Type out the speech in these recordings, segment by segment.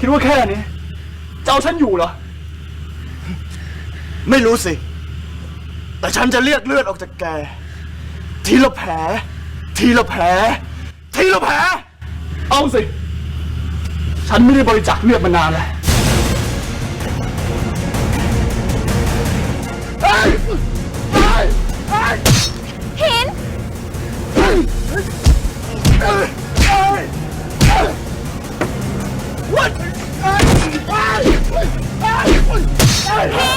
คิดว่าแค่นี้จะเอาฉันอยู่เหรอ ไม่รู้สิ แต่ฉันจะเรียกเลือดออกจากแก ทีละแผล ทีละแผล ทีละแผล เอาสิ ฉันไม่ได้บริจาคเลือดมานานแล้วเฮ้ย หิ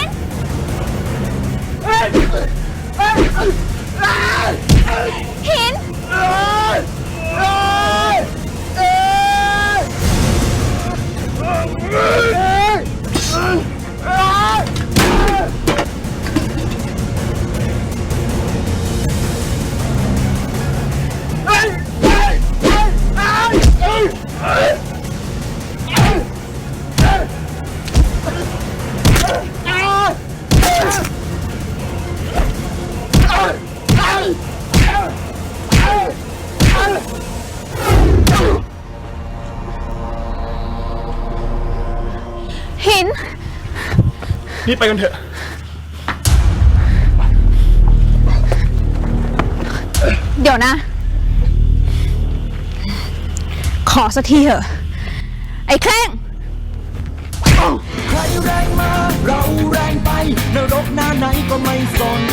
หินนี่ไปกันเถอะ เดี๋ยวนะ ขอสักทีเถอะ ไอ้แคร่งใครแรงมาเราแรงไปนรกหน้าไหนก็ไม่สนไม่หนีไม่หา